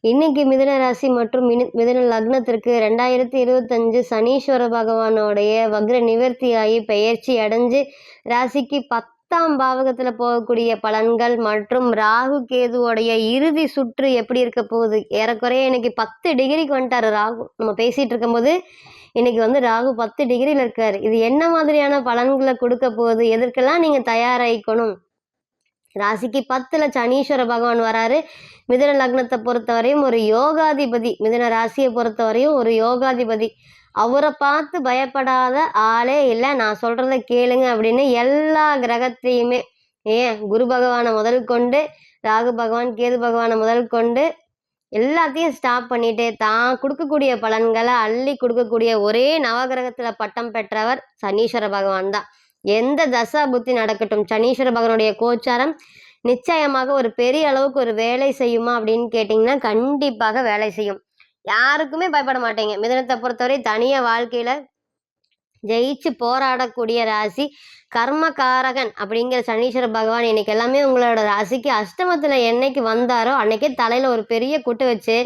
இன்னைக்கு மிதுன ராசி மற்றும் மினு- மிதுன லக்னத்திற்கு ரெண்டாயிரத்தி இருபத்தஞ்சு சனீஸ்வர பகவானோடைய வக்ர நிவர்த்தி ஆகி பெயர்ச்சி அடைஞ்சு ராசிக்கு பத்தாம் பாவகத்தில் போகக்கூடிய பலன்கள் மற்றும் ராகு கேதுவோடைய இறுதி சுற்று எப்படி இருக்க போகுது? ஏறக்குறைய இன்னைக்கு பத்து டிகிரிக்கு வந்துட்டார் ராகு. நம்ம பேசிட்டு இருக்கும்போது இன்னைக்கு வந்து ராகு பத்து டிகிரியில் இருக்கார். இது என்ன மாதிரியான பலன்களை கொடுக்க போகுது? எதற்கெல்லாம் நீங்கள் தயாராகிக்கணும்? ராசிக்கு பத்தில் சனீஸ்வர பகவான் வராரு. மிதுன லக்னத்தை பொறுத்தவரையும் ஒரு யோகாதிபதி. மிதன ராசியை பொறுத்தவரையும் ஒரு யோகாதிபதி. அவரை பார்த்து பயப்படாத ஆளே இல்லை. நான் சொல்கிறத கேளுங்க அப்படின்னு எல்லா கிரகத்தையுமே ஏன் குரு பகவானை முதல் கொண்டு ராகு பகவான் கேது பகவானை முதல் கொண்டு எல்லாத்தையும் ஸ்டாப் பண்ணிட்டு தான் கொடுக்கக்கூடிய பலன்களை அள்ளி கொடுக்கக்கூடிய ஒரே நவகிரகத்தில் பட்டம் பெற்றவர் சனீஸ்வர பகவான் தான். எந்த தசா புத்தி நடக்கட்டும்? சனீஸ்வர பகவனுடைய கோச்சாரம் நிச்சயமாக ஒரு பெரிய அளவுக்கு ஒரு வேலை செய்யுமா அப்படின்னு கேட்டிங்கன்னா கண்டிப்பாக வேலை செய்யும். யாருக்குமே பயப்பட மாட்டீங்க. மிதனத்தை பொறுத்தவரை தனிய வாழ்க்கையில ஜெயிச்சு போராடக்கூடிய ராசி கர்மகாரகன் அப்படிங்கிற சனீஸ்வர பகவான் இன்னைக்கு எல்லாமே உங்களோட ராசிக்கு அஷ்டமத்துல என்னைக்கு வந்தாரோ அன்னைக்கே தலையில ஒரு பெரிய குட்டு வச்சு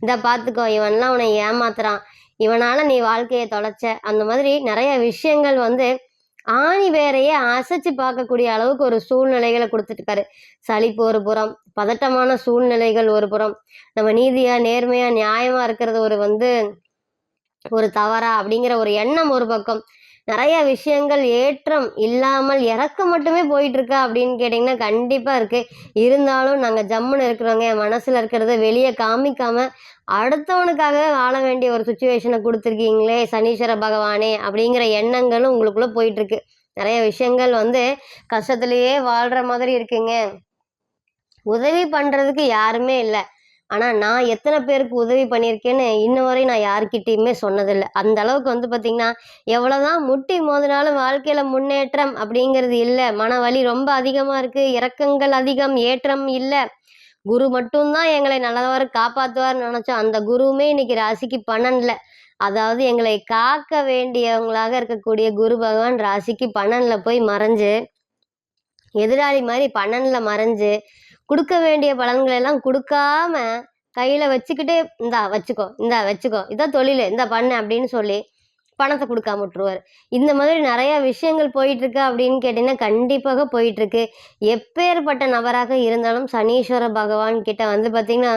இதை பார்த்துக்கோ இவன்லாம் உன்னை ஏமாத்துறான். இவனால நீ வாழ்க்கையை தொலைச்ச. அந்த மாதிரி நிறைய விஷயங்கள் வந்து ஆணி வேறையே அசைச்சு பார்க்கக்கூடிய அளவுக்கு ஒரு சூழ்நிலைகளை கொடுத்துருக்காரு சலிப்பு ஒரு புறம் பதட்டமான சூழ்நிலைகள் ஒரு புறம் நம்ம நீதியா நேர்மையா நியாயமா இருக்கிறது ஒரு வந்து ஒரு தவறா அப்படிங்கிற ஒரு எண்ணம் ஒரு பக்கம். நிறைய விஷயங்கள் ஏற்றம் இல்லாமல் இறக்கம் மட்டுமே போயிட்டுருக்கா அப்படின்னு கேட்டிங்கன்னா கண்டிப்பாக இருக்குது இருந்தாலும் நாங்கள் ஜம்முன்னு இருக்கிறவங்க என் மனசில் இருக்கிறத வெளியே காமிக்காமல் அடுத்தவனுக்காக வாழ வேண்டிய ஒரு சுச்சுவேஷனை கொடுத்துருக்கீங்களே சனீஸ்வர பகவானே அப்படிங்கிற எண்ணங்களும் உங்களுக்குள்ளே போயிட்டுருக்கு. நிறைய விஷயங்கள் வந்து கஷ்டத்துலேயே வாழ்கிற மாதிரி இருக்குங்க. உதவி பண்ணுறதுக்கு யாருமே இல்லை. ஆனால் நான் எத்தனை பேருக்கு உதவி பண்ணியிருக்கேன்னு இன்ன வரையும் நான் யாருக்கிட்டேயுமே சொன்னதில்லை. அந்த அளவுக்கு வந்து பார்த்திங்கன்னா எவ்வளோ தான் முட்டி மோதினாலும் வாழ்க்கையில் முன்னேற்றம் அப்படிங்கிறது இல்லை. மன வலி ரொம்ப அதிகமாக இருக்குது இறக்கங்கள் அதிகம். ஏற்றம் இல்லை. குரு மட்டும்தான் எங்களை நல்லவாறு காப்பாற்றுவார்னு நினச்சோம். அந்த குருவுமே இன்னைக்கு ராசிக்கு பன்னெண்டுல. அதாவது எங்களை காக்க வேண்டியவங்களாக இருக்கக்கூடிய குரு பகவான் ராசிக்கு பன்னெண்டுல போய் மறைஞ்சு எதிராளி மாதிரி பன்னெண்டுல மறைஞ்சு கொடுக்க வேண்டிய பலன்களெல்லாம் கொடுக்காம கையில வச்சுக்கிட்டு இந்தா வச்சுக்கோ இந்தா வச்சுக்கோ இதான் தொழில் இந்த பண்ணு அப்படின்னு சொல்லி பணத்தை கொடுக்காம விட்டுருவார். இந்த மாதிரி நிறைய விஷயங்கள் போயிட்டு இருக்கு அப்படின்னு கேட்டீங்கன்னா கண்டிப்பாக போயிட்டு இருக்கு எப்பேற்பட்ட நபராக இருந்தாலும் சனீஸ்வர பகவான் கிட்ட வந்து பார்த்திங்கன்னா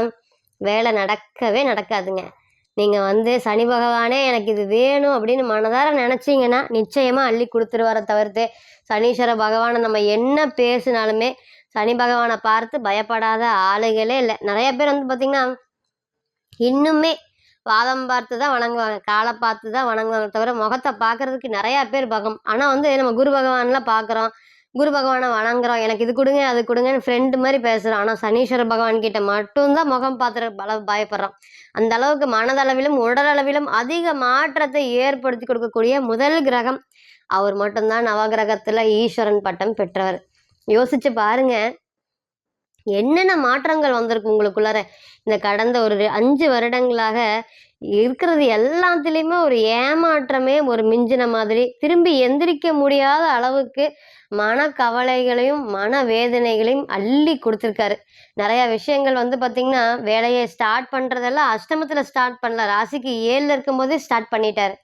வேலை நடக்கவே நடக்காதுங்க. நீங்க வந்து சனி பகவானே எனக்கு இது வேணும் அப்படின்னு மனதார நினைச்சீங்கன்னா நிச்சயமா அள்ளி கொடுத்துருவார தவிர்த்து சனீஸ்வர பகவானை நம்ம என்ன பேசினாலுமே சனி பகவானை பார்த்து பயப்படாத ஆளுகளே இல்லை. நிறைய பேர் வந்து பாத்தீங்கன்னா இன்னுமே வாதம் பார்த்து தான் வணங்குவாங்க. காலை பார்த்து தான் வணங்குவாங்க தவிர முகத்தை பார்க்கறதுக்கு நிறைய பேர் பகம். ஆனால் வந்து நம்ம குரு பகவான்லாம் பார்க்குறோம். குரு பகவானை வணங்குறோம். எனக்கு இது கொடுங்க அது கொடுங்கன்னு ஃப்ரெண்டு மாதிரி பேசுகிறோம் ஆனால் சனீஸ்வர பகவான் கிட்ட மட்டும்தான் முகம் பார்த்துற பல பயப்படுறோம். அந்த அளவுக்கு மனதளவிலும் உடலளவிலும் அதிக மாற்றத்தை ஏற்படுத்தி கொடுக்கக்கூடிய முதல் கிரகம் அவர் மட்டும்தான். நவகிரகத்தில் ஈஸ்வரன் பட்டம் பெற்றவர். யோசிச்சு பாருங்க. என்னென்ன மாற்றங்கள் வந்திருக்கு உங்களுக்குள்ளார? இந்த கடந்த ஒரு அஞ்சு வருடங்களாக இருக்கிறது எல்லாத்துலேயுமே ஒரு ஏமாற்றமே ஒரு மிஞ்சின மாதிரி. திரும்பி எந்திரிக்க முடியாத அளவுக்கு மன கவலைகளையும் மன வேதனைகளையும் அள்ளி கொடுத்துருக்காரு. நிறைய விஷயங்கள் வந்து பார்த்திங்கன்னா வேலையை ஸ்டார்ட் பண்ணுறதெல்லாம் அஷ்டமத்தில் ஸ்டார்ட் பண்ணல. ராசிக்கு ஏழில் இருக்கும்போதே ஸ்டார்ட் பண்ணிட்டாரு.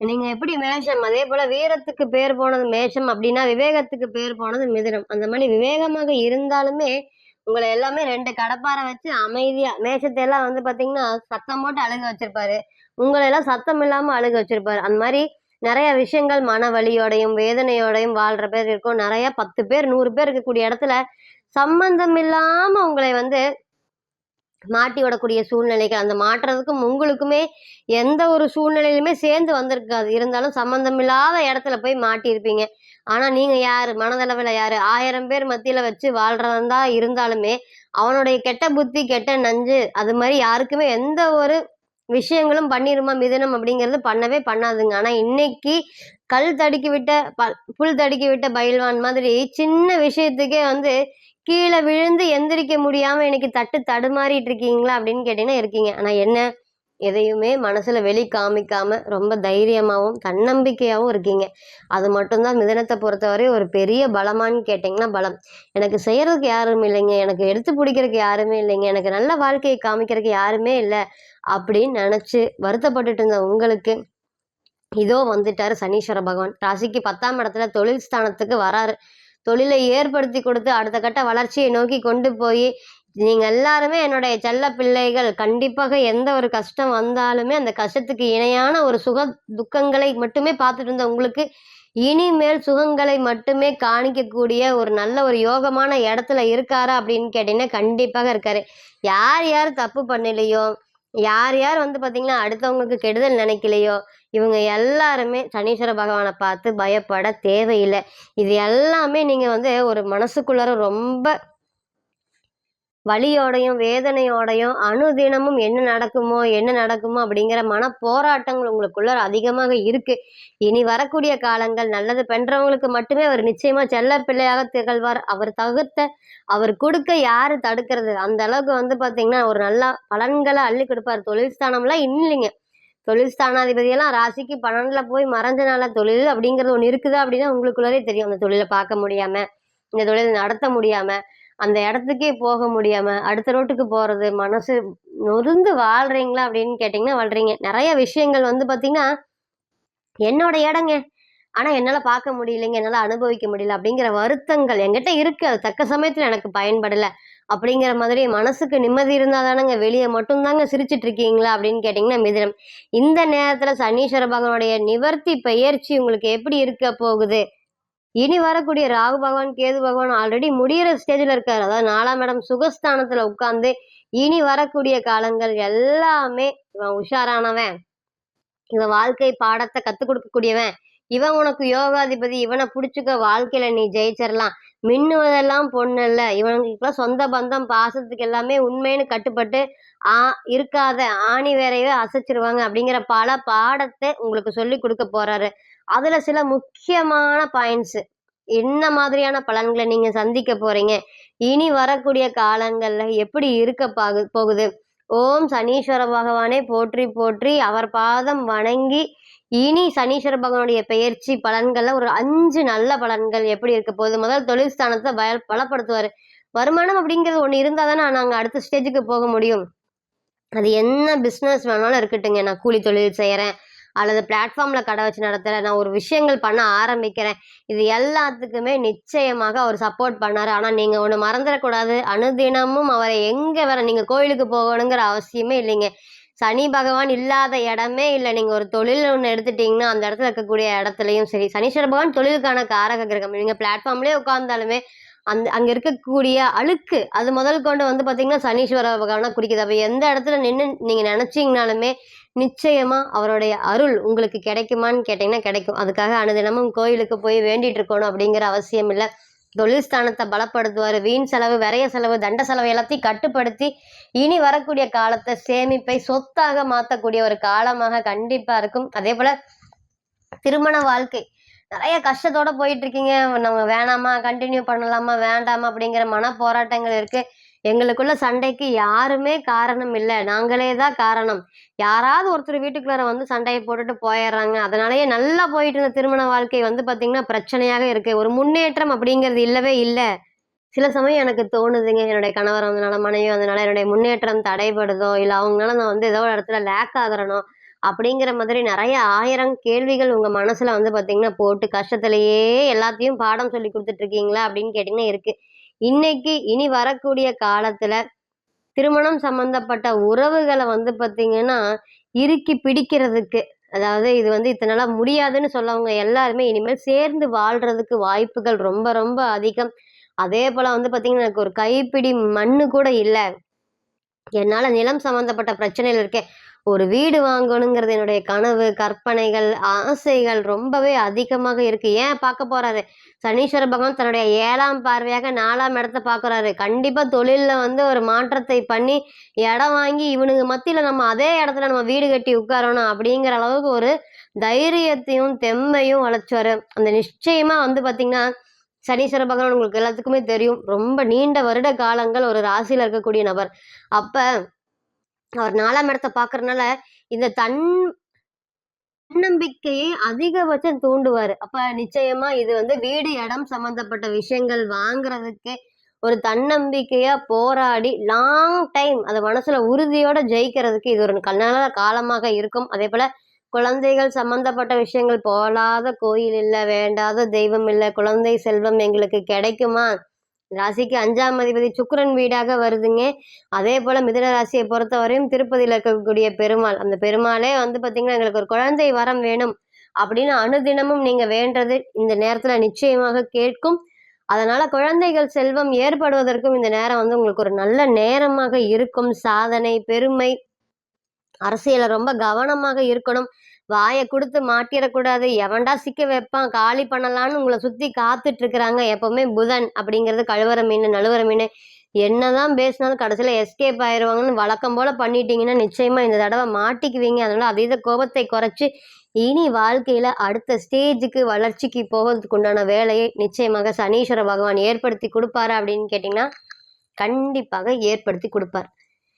நீங்க எப்படி மேஷம் அதே போல வீரத்துக்கு பேர் போனது மேஷம் அப்படின்னா விவேகத்துக்கு பேர் போனது மிதுனம். அந்த மாதிரி விவேகமாக இருந்தாலுமே உங்களை எல்லாமே ரெண்டு கடப்பாரை வச்சு அமைதியா மேஷத்தை எல்லாம் வந்து பாத்தீங்கன்னா சத்தம் போட்டு அழுக வச்சிருப்பாரு. உங்களை எல்லாம் சத்தம் இல்லாம அழுக வச்சிருப்பாரு. அந்த மாதிரி நிறைய விஷயங்கள் மன வலியோடையும் வேதனையோடையும் வாழ்ற பேர் இருக்கும். நிறைய பத்து பேர் நூறு பேர் இருக்கக்கூடிய இடத்துல சம்பந்தம் இல்லாம உங்களை வந்து மாட்டி விடக்கூடிய சூழ்நிலைகள் அந்த மாற்றுறதுக்கும் உங்களுக்குமே எந்த ஒரு சூழ்நிலையிலுமே சேர்ந்து வந்திருக்காது. இருந்தாலும் சம்மந்தமில்லாத இடத்துல போய் மாட்டியிருப்பீங்க ஆனால் நீங்கள் யார்? மனதளவில் யார்? ஆயிரம் பேர் மத்தியில் வச்சு வாழ்கிறதா இருந்தாலுமே அவனுடைய கெட்ட புத்தி கெட்ட நஞ்சு அது மாதிரி யாருக்குமே எந்த ஒரு விஷயங்களும் பண்ணிருமா மிதனம் அப்படிங்கிறது பண்ணவே பண்ணாதுங்க. ஆனால் இன்னைக்கு கல் தடுக்கி விட்ட ப- புல் தடுக்கி விட்ட பயில்வான் மாதிரி சின்ன விஷயத்துக்கே வந்து கீழே விழுந்து எந்திரிக்க முடியாம எனக்கு தட்டு தடுமாறிட்டு இருக்கீங்களா அப்படின்னு கேட்டீங்கன்னா இருக்கீங்க. ஆனா என்ன? எதையுமே மனசுல வெளி காமிக்காம ரொம்ப தைரியமாவும் தன்னம்பிக்கையாவும் இருக்கீங்க. அது மட்டும்தான் மிதனத்தை பொறுத்தவரை ஒரு பெரிய பலமான்னு கேட்டிங்கன்னா பலம். எனக்கு செய்யறதுக்கு யாரும் இல்லைங்க. எனக்கு எடுத்து பிடிக்கிறதுக்கு யாருமே இல்லைங்க. எனக்கு நல்ல வாழ்க்கையை காமிக்கிறதுக்கு யாருமே இல்லை அப்படின்னு நினச்சி வருத்தப்பட்டுட்டு இருந்த உங்களுக்கு இதோ வந்துட்டாரு சனீஸ்வர பகவான். ராசிக்கு பத்தாம் இடத்துல தொழில் ஸ்தானத்துக்கு வராரு. தொழிலை ஏற்படுத்தி கொடுத்து அடுத்த கட்ட வளர்ச்சியை நோக்கி கொண்டு போய் நீங்க எல்லாருமே என்னுடைய செல்ல பிள்ளைகள் கண்டிப்பாக எந்த ஒரு கஷ்டம் வந்தாலுமே அந்த கஷ்டத்துக்கு இணையான ஒரு சுக துக்கங்களை மட்டுமே பார்த்துட்டு இருந்த உங்களுக்கு இனிமேல் சுகங்களை மட்டுமே காணிக்கக்கூடிய ஒரு நல்ல ஒரு யோகமான இடத்துல இருக்காரா அப்படின்னு கேட்டீங்கன்னா கண்டிப்பாக இருக்காரு. யார் யார் தப்பு பண்ணலையோ யார் யார் வந்து பார்த்தீங்கன்னா அடுத்தவங்களுக்கு கெடுதல் நினைக்கலையோ இவங்க எல்லாருமே சனீஸ்வர பகவானை பார்த்து பயப்பட தேவையில்லை. இது எல்லாமே நீங்கள் வந்து ஒரு மனசுக்குள்ளார ரொம்ப வலியோடையும் வேதனையோடையும் அணுதினமும் என்ன நடக்குமோ என்ன நடக்குமோ அப்படிங்கிற மன போராட்டங்கள் உங்களுக்குள்ள அதிகமாக இருக்கு. இனி வரக்கூடிய காலங்கள் நல்லது பெற்றவங்களுக்கு மட்டுமே அவர் நிச்சயமா செல்ல பிள்ளையாக திகழ்வார். அவர் தகுத்த அவர் கொடுக்க யாரு தடுக்கிறது? அந்த அளவுக்கு வந்து பாத்தீங்கன்னா ஒரு நல்ல பலன்களை அள்ளி கொடுப்பார். தொழில் ஸ்தானம்லாம் இல்லைங்க. தொழில் ஸ்தானாதிபதியெல்லாம் ராசிக்கு பன்னெண்டில் போய் மறைஞ்சனால தொழில் அப்படிங்கிறது ஒன்று இருக்குதா அப்படின்னா உங்களுக்குள்ளதே தெரியும் அந்த தொழிலை பார்க்க முடியாமல் இந்த தொழில் நடத்த முடியாமல் அந்த இடத்துக்கே போக முடியாமல் அடுத்த ரோட்டுக்கு போகிறது மனசு நொறுந்து வாழ்கிறீங்களா அப்படின்னு கேட்டிங்கன்னா வாழ்றீங்க. நிறைய விஷயங்கள் வந்து பார்த்தீங்கன்னா என்னோட இடங்க. ஆனால் என்னால் பார்க்க முடியலைங்க என்னால் அனுபவிக்க முடியல அப்படிங்கிற வருத்தங்கள் என்கிட்ட இருக்குது அது தக்க சமயத்தில் எனக்கு பயன்படலை. அப்படிங்கிற மாதிரி மனசுக்கு நிம்மதி இருந்தால் தானங்க. வெளியே மட்டும்தாங்க சிரிச்சிட்டு இருக்கீங்களா? அப்படின்னு கேட்டிங்கன்னா மிதிரம் இந்த நேரத்தில் சனீஸ்வர பகவானுடைய நிவர்த்தி பெயர்ச்சி உங்களுக்கு எப்படி இருக்க போகுது? இனி வரக்கூடிய ராகு பகவான் கேது பகவான் ஆல்ரெடி முடிகிற ஸ்டேஜில் இருக்காரு. அதாவது நாலாம் இடம் சுகஸ்தானத்தில் உட்கார்ந்து இனி வரக்கூடிய காலங்கள் எல்லாமே இவன் உஷாரானவன். இவன் வாழ்க்கை பாடத்தை கற்றுக் கொடுக்கக்கூடியவன். இவன் உனக்கு யோகாதிபதி இவனை பிடிச்சிக்க வாழ்க்கையில நீ ஜெயிச்சிடலாம் மின்னுவதெல்லாம் பொண்ணு இல்ல. இவனுக்குலாம் சொந்த பந்தம் பாசத்துக்கு எல்லாமே உண்மைன்னு கட்டுப்பட்டு ஆ இருக்காத ஆணி வேறையவே அசைச்சிருவாங்க அப்படிங்கிற பல பாடத்தை உங்களுக்கு சொல்லி கொடுக்க போறாரு. அதுல சில முக்கியமான பாயிண்ட்ஸ் என்ன மாதிரியான பலன்களை நீங்க சந்திக்க போறீங்க? இனி வரக்கூடிய காலங்கள்ல எப்படி இருக்க பாகு போகுது? ஓம் சனீஸ்வர பகவானே போற்றி போற்றி அவர் பாதம் வணங்கி இனி சனீஸ்வர பகவானுடைய பெயர்ச்சி பலன்கள்ல ஒரு அஞ்சு நல்ல பலன்கள் எப்படி இருக்க போகுது? முதல் தொழில் ஸ்தானத்தை பய பலப்படுத்துவார். வருமானம் அப்படிங்கிறது ஒன்று இருந்தால் தானே நாங்கள் அடுத்த ஸ்டேஜுக்கு போக முடியும். அது என்ன பிஸ்னஸ் வேணாலும் இருக்கட்டுங்க நான் கூலி தொழில் செய்கிறேன் அல்லது பிளாட்ஃபார்மில் கடை வச்சு நடத்துகிறேன் நான் ஒரு விஷயங்கள் பண்ண ஆரம்பிக்கிறேன். இது எல்லாத்துக்குமே நிச்சயமாக அவர் சப்போர்ட் பண்ணார். ஆனால் நீங்கள் ஒன்று மறந்துடக்கூடாது. அனுதினமும் அவரை எங்கே வர நீங்கள் கோயிலுக்கு போகணுங்கிற அவசியமே இல்லைங்க. சனி பகவான் இல்லாத இடமே இல்லை. நீங்கள் ஒரு தொழில் ஒன்று எடுத்துட்டிங்கன்னா அந்த இடத்துல இருக்கக்கூடிய இடத்துலையும் சரி. சனீஸ்வர பகவான் தொழிலுக்கான காரக கிரகம். நீங்கள் பிளாட்ஃபார்ம்லேயே உட்காந்தாலுமே அந்த அங்கே இருக்கக்கூடிய அழுக்கு அது முதல் கொண்டு வந்து பார்த்தீங்கன்னா சனீஸ்வர பகவானாக குறிக்குது. அப்போ எந்த இடத்துல நின்று நீங்கள் நினச்சிங்கனாலுமே நிச்சயமாக அவருடைய அருள் உங்களுக்கு கிடைக்குமான்னு கேட்டிங்கன்னா கிடைக்கும். அதுக்காக அனுதினமும் கோயிலுக்கு போய் வேண்டிகிட்டு இருக்கணும் அப்படிங்கிற அவசியம் இல்லை. தொழில் ஸ்தானத்தை பலப்படுத்துவார். வீண் செலவு விரைய செலவு தண்ட செலவு எல்லாத்தையும் கட்டுப்படுத்தி இனி வரக்கூடிய காலத்தை சேமிப்பை சொத்தாக மாற்றக்கூடிய ஒரு காலமாக கண்டிப்பாக இருக்கும். அதே போல் திருமண வாழ்க்கை. நிறைய கஷ்டத்தோட போயிட்டு இருக்கீங்க. நம்ம வேணாமா கண்டினியூ பண்ணலாமா வேண்டாமா அப்படிங்கிற மன போராட்டங்கள் இருக்கு. எங்களுக்குள்ள சண்டைக்கு யாருமே காரணம் இல்லை. நாங்களே தான் காரணம். யாராவது ஒருத்தர் வீட்டுக்குள்ளார வந்து சண்டையை போட்டுட்டு போயிடுறாங்க. அதனாலயே நல்லா போயிட்டு இருந்த திருமண வாழ்க்கை வந்து பாத்தீங்கன்னா பிரச்சனையாக இருக்கு. ஒரு முன்னேற்றம் அப்படிங்கிறது இல்லவே இல்லை. சில சமயம் எனக்கு தோணுதுங்க. என்னுடைய கணவர் வந்தனால மனைவி வந்தனால என்னுடைய முன்னேற்றம் தடைபடுதோ இல்லை அவங்களால நான் வந்து ஏதோ ஒரு இடத்துல லேக் ஆகிறனோ அப்படிங்கிற மாதிரி நிறைய ஆயிரம் கேள்விகள் உங்க மனசுல வந்து பாத்தீங்கன்னா போட்டு கஷ்டத்திலேயே எல்லாத்தையும் பாடம் சொல்லி கொடுத்துட்டு இருக்கீங்களா அப்படின்னு கேட்டீங்கன்னா இருக்கு. இன்னைக்கு இனி வரக்கூடிய காலத்துல திருமணம் சம்பந்தப்பட்ட உறவுகளை வந்து பார்த்தீங்கன்னா இறுக்கி பிடிக்கிறதுக்கு அதாவது இது வந்து இத்தனை முடியாதுன்னு சொல்லவங்க எல்லாருமே இனிமேல் சேர்ந்து வாழ்றதுக்கு வாய்ப்புகள் ரொம்ப ரொம்ப அதிகம். அதே போல வந்து பார்த்திங்கன்னா எனக்கு ஒரு கைப்பிடி மண்ணு கூட இல்லை. என்னால நிலம் சம்பந்தப்பட்ட பிரச்சனைகள் இருக்கேன். ஒரு வீடு வாங்கணுங்கிறது என்னுடைய கனவு கற்பனைகள் ஆசைகள் ரொம்பவே அதிகமாக இருக்கு. ஏன் பார்க்க போறாரு? சனீஸ்வர பகவான் தன்னுடைய ஏழாம் பார்வையாக நாலாம் இடத்த பார்க்குறாரு கண்டிப்பா தொழிலில் வந்து ஒரு மாற்றத்தை பண்ணி இடம் வாங்கி இவனுங்க மத்தியில நம்ம அதே இடத்துல நம்ம வீடு கட்டி உட்காரணும் அப்படிங்கிற அளவுக்கு ஒரு தைரியத்தையும் தெம்மையும் வளர்ச்சுவாரு அந்த நிச்சயமா வந்து பாத்தீங்கன்னா சனீஸ்வர பகவான் உங்களுக்கு எல்லாத்துக்குமே தெரியும். ரொம்ப நீண்ட வருட காலங்கள் ஒரு ராசியில் இருக்கக்கூடிய நபர். அப்போ அவர் நாலாம் இடத்தை பாக்குறதுனால இந்த தன் தன்னம்பிக்கையை அதிகபட்சம் தூண்டுவாரு. அப்ப நிச்சயமா இது வந்து வீடு இடம் சம்பந்தப்பட்ட விஷயங்கள் வாங்குறதுக்கு ஒரு தன்னம்பிக்கையா போராடி லாங் டைம் அதை மனசுல உறுதியோட ஜெயிக்கிறதுக்கு இது ஒரு நல்ல காலமாக இருக்கும். அதே போல குழந்தைகள் சம்பந்தப்பட்ட விஷயங்கள் போலாத கோயில் இல்லை வேண்டாத தெய்வம் இல்லை குழந்தை செல்வம் எங்களுக்கு கிடைக்குமா? ராசிக்கு அஞ்சாம் அதிபதி சுக்கரன் வீடாக வருதுங்க. அதே போல மிதுன ராசியை பொறுத்தவரையும் திருப்பதியில் இருக்கக்கூடிய பெருமாள் அந்த பெருமாளே வந்து பார்த்தீங்கன்னா எங்களுக்கு ஒரு குழந்தை வரம் வேணும் அப்படின்னு அனுதினமும் நீங்க வேண்டது இந்த நேரத்துல நிச்சயமாக கேட்கும். அதனால குழந்தைகள் செல்வம் ஏற்படுவதற்கும் இந்த நேரம் வந்து உங்களுக்கு ஒரு நல்ல நேரமாக இருக்கும். சாதனை பெருமை அரசியலில் ரொம்ப கவனமாக இருக்கணும். வாயை கொடுத்து மாட்டிடக்கூடாது. எவன்டா சிக்க வைப்பான்? காலி பண்ணலான்னு உங்களை சுற்றி காத்துட்டு இருக்கிறாங்க எப்பவுமே புதன் அப்படிங்கிறது கழுவற மீன் நழுவற மீன். என்னதான் பேசினாலும் கடைசியில் எஸ்கேப் ஆயிடுவாங்கன்னு வழக்கம் போல பண்ணிட்டீங்கன்னா நிச்சயமா இந்த தடவை மாட்டிக்குவீங்க. அதனால அதீத கோபத்தை குறைச்சு இனி வாழ்க்கையில அடுத்த ஸ்டேஜுக்கு வளர்ச்சிக்கு போகிறதுக்கு உண்டான வேலையை நிச்சயமாக சனீஸ்வர பகவான் ஏற்படுத்தி கொடுப்பாரு அப்படின்னு கேட்டிங்கன்னா கண்டிப்பாக ஏற்படுத்தி கொடுப்பார்.